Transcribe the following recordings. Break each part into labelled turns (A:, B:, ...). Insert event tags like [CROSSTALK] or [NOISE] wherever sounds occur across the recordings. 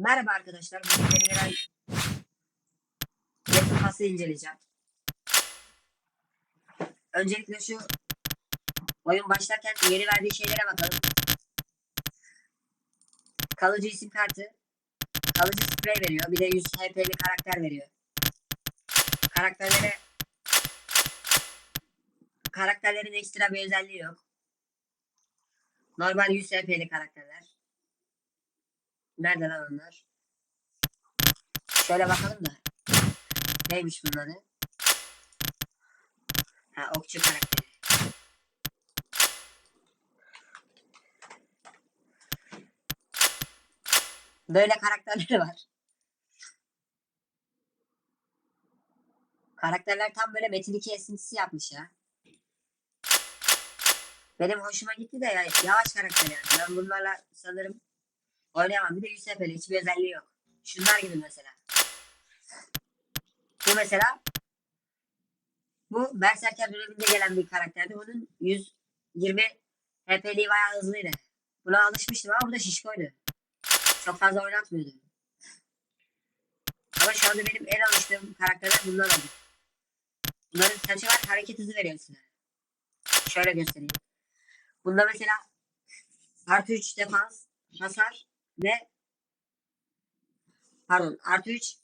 A: Merhaba arkadaşlar. Bugün yeni gelen Pass'ı inceleyeceğim. Öncelikle şu oyun başlarken yeni verdiği şeylere bakalım. Kalıcı isim kartı, kalıcı sprey veriyor. Bir de 100 HP'li karakter veriyor. Karakterlere karakterlerin ekstra bir özelliği yok. Normal 100 HP'li karakterler. Nerede lan onlar? Şöyle bakalım da. Neymiş bunun adı? Ha okçu karakteri. Böyle karakterleri var. Karakterler tam böyle Metin 2 esintisi yapmış ya. Benim hoşuma gitti de ya, yavaş karakter yani. Ben bunlarla sanırım oynayamam. Bir de 100 HP'li hiçbir özelliği yok. Şunlar gibi mesela. Bu mesela bu Berserker döneminde gelen bir karakterdi. Bunun 120 HP'liği bayağı hızlıydı. Buna alışmıştım ama bu da şişkoydu. Çok fazla oynatmıyordu. Ama şu anda benim en alıştığım karakterler bunlar oldu. Bunların saçı var hareket hızı veriyor size. Şöyle göstereyim. Bunda mesela artı 3 defans, hasar ve pardon artı 3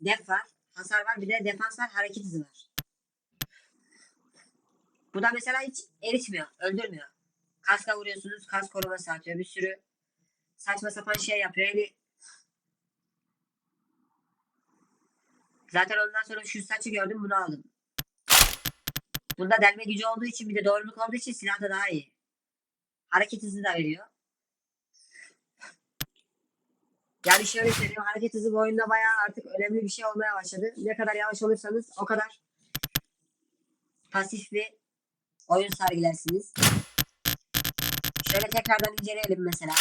A: def var, hasar var bir de defans var, hareket hızı var. Bu da mesela hiç eritmiyor, öldürmüyor. Kaska vuruyorsunuz, kas koruması atıyor. Bir sürü saçma sapan şey yapıyor. Yani Zaten ondan sonra şu saçı gördüm bunu aldım. Bunda delme gücü olduğu için bir de doğruluk olduğu için silah da daha iyi. Hareket hızı da veriyor. Yani şöyle söyleyeyim hareket hızı bu oyunda bayağı artık önemli bir şey olmaya başladı. Ne kadar yavaş olursanız o kadar pasif bir oyun sergilersiniz. Şöyle tekrardan inceleyelim mesela.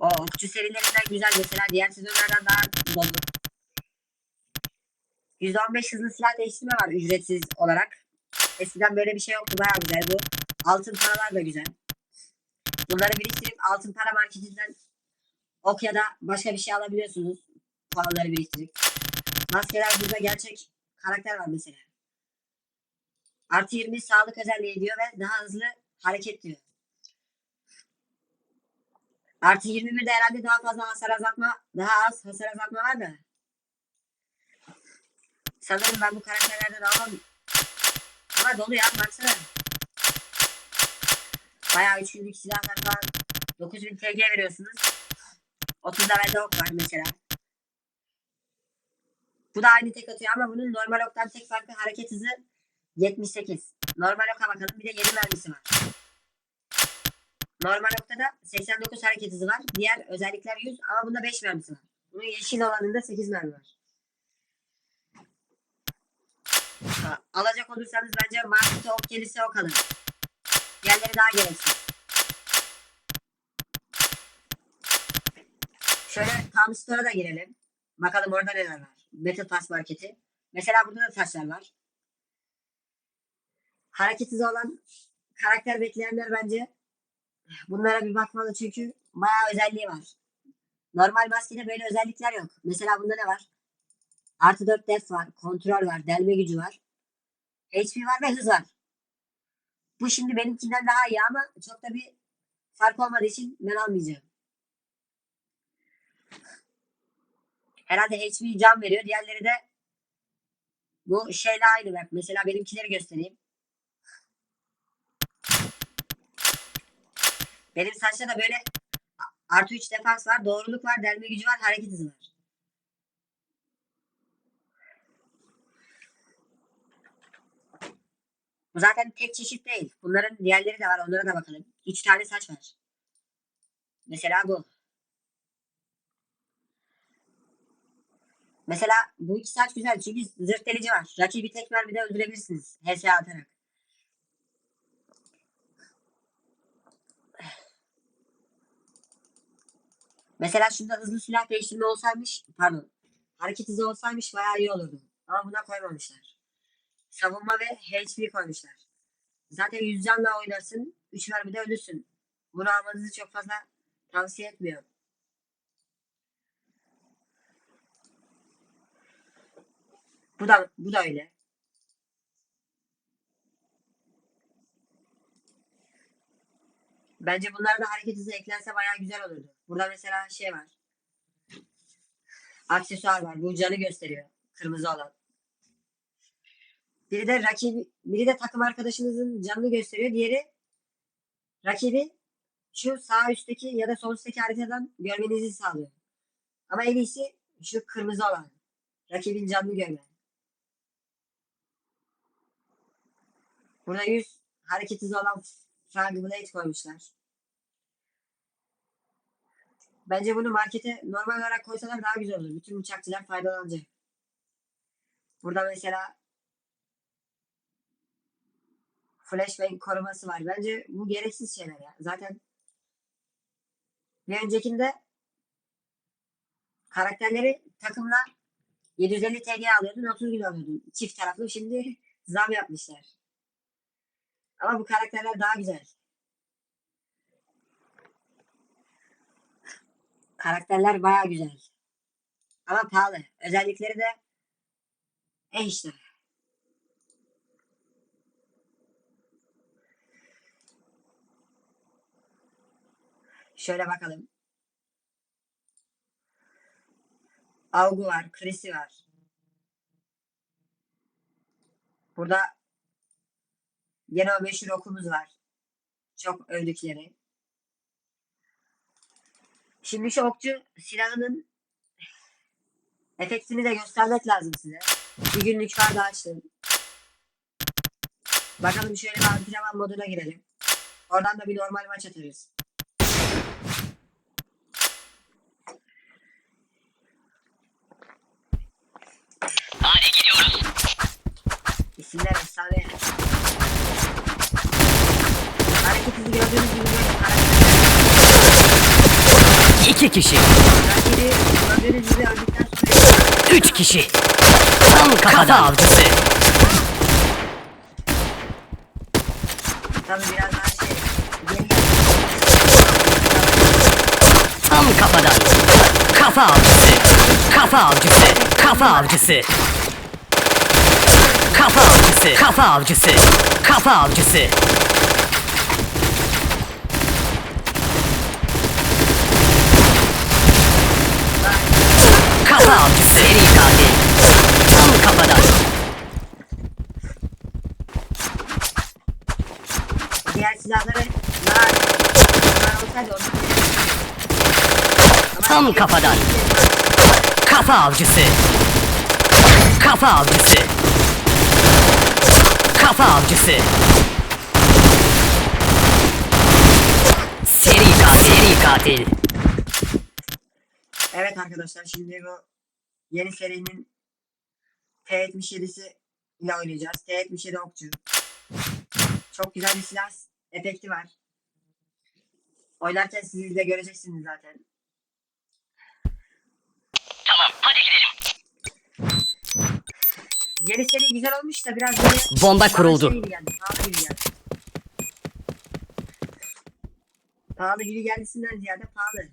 A: O okçu serilerinden güzel mesela diğer sezonlardan daha dolu. %15 hızlı silah değiştirme var ücretsiz olarak. Eskiden böyle bir şey yoktu bayağı güzel bu. Altın paralar da güzel. Bunları biriktirip altın para marketinden ok ya da başka bir şey alabiliyorsunuz. Puanları biriktirip. Maskeler burada gerçek karakter var mesela. Artı 20 sağlık özelliği diyor ve daha hızlı hareket diyor. Artı 21'de herhalde daha fazla hasar azaltma, daha az hasar azaltma var da. Sanırım ben bu karakterlerden almam. Ama dolu ya baksana. Bayağı 3 günlük silahlar falan. 9000 TG veriyorsunuz. 30 levelde ok var mesela. Bu da aynı tek atıyor ama bunun normal oktan tek farkı hareket hızı 78. Normal oka bakalım bir de 7 mermisi var. Normal okta da 89 hareket hızı var. Diğer özellikler 100 ama bunda 5 mermisi var. Bunun yeşil olanında 8 mermi var. Ha, Alacak olursanız bence markete ok gelirse ok alın. Diğerleri daha gereksiz. Şöyle Tam Store'a da girelim. Bakalım orada neler var. Battle Pass marketi. Mesela burada da taşlar var. Hareket hızı olan karakter bekleyenler bence bunlara bir bakmalı çünkü bayağı özelliği var. Normal maskede böyle özellikler yok. Mesela bunda ne var? Artı 4 def var, kontrol var, delme gücü var. HP var ve hız var. Bu şimdi benimkinden daha iyi ama çok da bir fark olmadığı için ben almayacağım. Herhalde HP can veriyor. Diğerleri de bu şeyle aynı bak. Mesela benimkileri göstereyim. Benim saçta da böyle artı 3 defans var, doğruluk var, delme gücü var, hareket hızı var. Zaten tek çeşit değil. Bunların diğerleri de var. Onlara da bakalım. 3 tane saç var. Mesela bu. Mesela bu iki saç güzel çünkü zırt delici var. Rakibi tek mermide öldürebilirsiniz. HS atarak. Mesela şunda hızlı silah değiştirme olsaymış, pardon, hareket hızı olsaymış bayağı iyi olurdu. Ama buna koymamışlar. Savunma ve HP koymuşlar. Zaten 100 canla oynarsın, 3 mermide ölürsün. bunu almanızı çok fazla tavsiye etmiyorum. Bu da bu da öyle. Bence bunlar da hareket hızı eklense bayağı güzel olurdu. Burada mesela şey var. Aksesuar var. Bu canı gösteriyor. Kırmızı olan. Biri de rakibi, biri de takım arkadaşınızın canını gösteriyor. Diğeri rakibi şu sağ üstteki ya da sol üstteki haritadan görmenizi sağlıyor. Ama en iyisi şu kırmızı olan. Rakibin canını görme. Burada 100 hareket hızı olan Frag Blade koymuşlar. Bence bunu markete normal olarak koysalar daha güzel olur. Bütün bıçakçılar faydalanacak. Burada mesela flashbang koruması var. Bence bu gereksiz şeyler ya. Zaten bir öncekinde karakterleri takımla 750 TL alıyordun 30 gün alıyordun. Çift taraflı şimdi [LAUGHS] zam yapmışlar. Ama bu karakterler daha güzel. Karakterler baya güzel. Ama pahalı. Özellikleri de e işte. Şöyle bakalım. Augu var, Chris'i var. Burada Yine o meşhur okumuz var. Çok övdükleri. Şimdi şu okçu silahının efektini de göstermek lazım size. Bir günlük vardı açtım. Bakalım şöyle bir antrenman moduna girelim. Oradan da bir normal maç atarız.
B: Hadi gidiyoruz.
A: İsimler efsane. Hareket hızı gördüğünüz gibi böyle hareket
B: İki kişi.
A: Rakibi gördüğünüz gibi öldükten sonra
B: Üç kişi. Tam kafa avcısı.
A: tabii biraz daha şey geri.
B: Tam kafadan. Kafa avcısı. Kafa avcısı. Kafa avcısı. Kafa avcısı. Kafa avcısı. Kafa avcısı. Kafa avcısı. Seri katil. Tam kafadan.
A: Diğer silahları olsaydı
B: Tam kafadan. Kafa avcısı. Kafa avcısı. Kafa avcısı. Seri katil. Seri katil.
A: Evet arkadaşlar şimdi bu yeni serinin T77'si ile oynayacağız. T77 okçu. Çok güzel bir silah efekti var. Oynarken siz de göreceksiniz zaten.
B: Tamam hadi gidelim.
A: Yeni seri güzel olmuş da biraz böyle
B: Bomba
A: bana
B: kuruldu.
A: Gibi geldi, pahalı gibi geldi. Pahalı gibi geldisinden ziyade pahalı.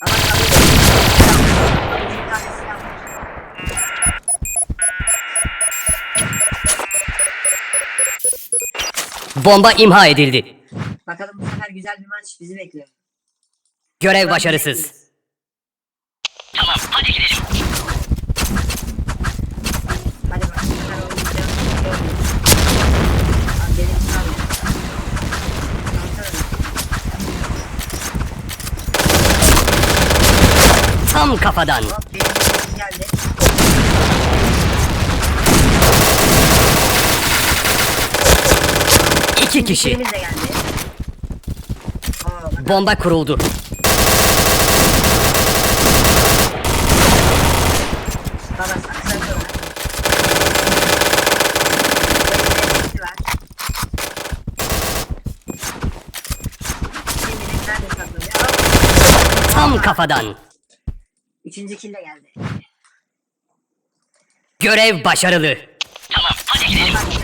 A: Ama tabii bir.
B: Bomba imha edildi.
A: Bakalım bu sefer güzel bir maç bizi bekliyor.
B: Görev başarısız. Tamam hadi gidelim. Tam kafadan. İki kişi. Bomba kuruldu. kafadan.
A: Üçüncü kill geldi.
B: Görev başarılı. Tamam hadi gidelim.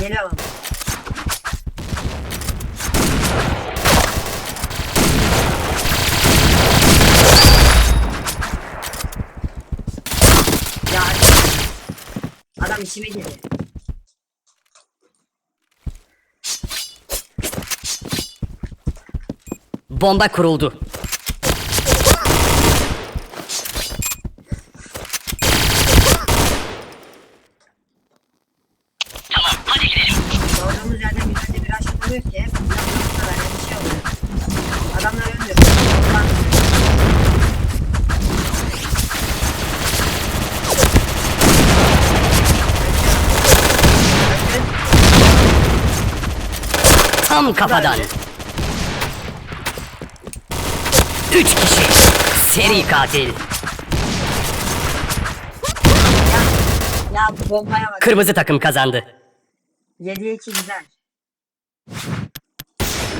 A: Geliyorum. Ya adam işime girdi.
B: Bomba kuruldu. Tam kafadan. Üç kişi. Seri katil.
A: Ya, bombaya bak.
B: Kırmızı takım kazandı.
A: 7'ye 2 güzel.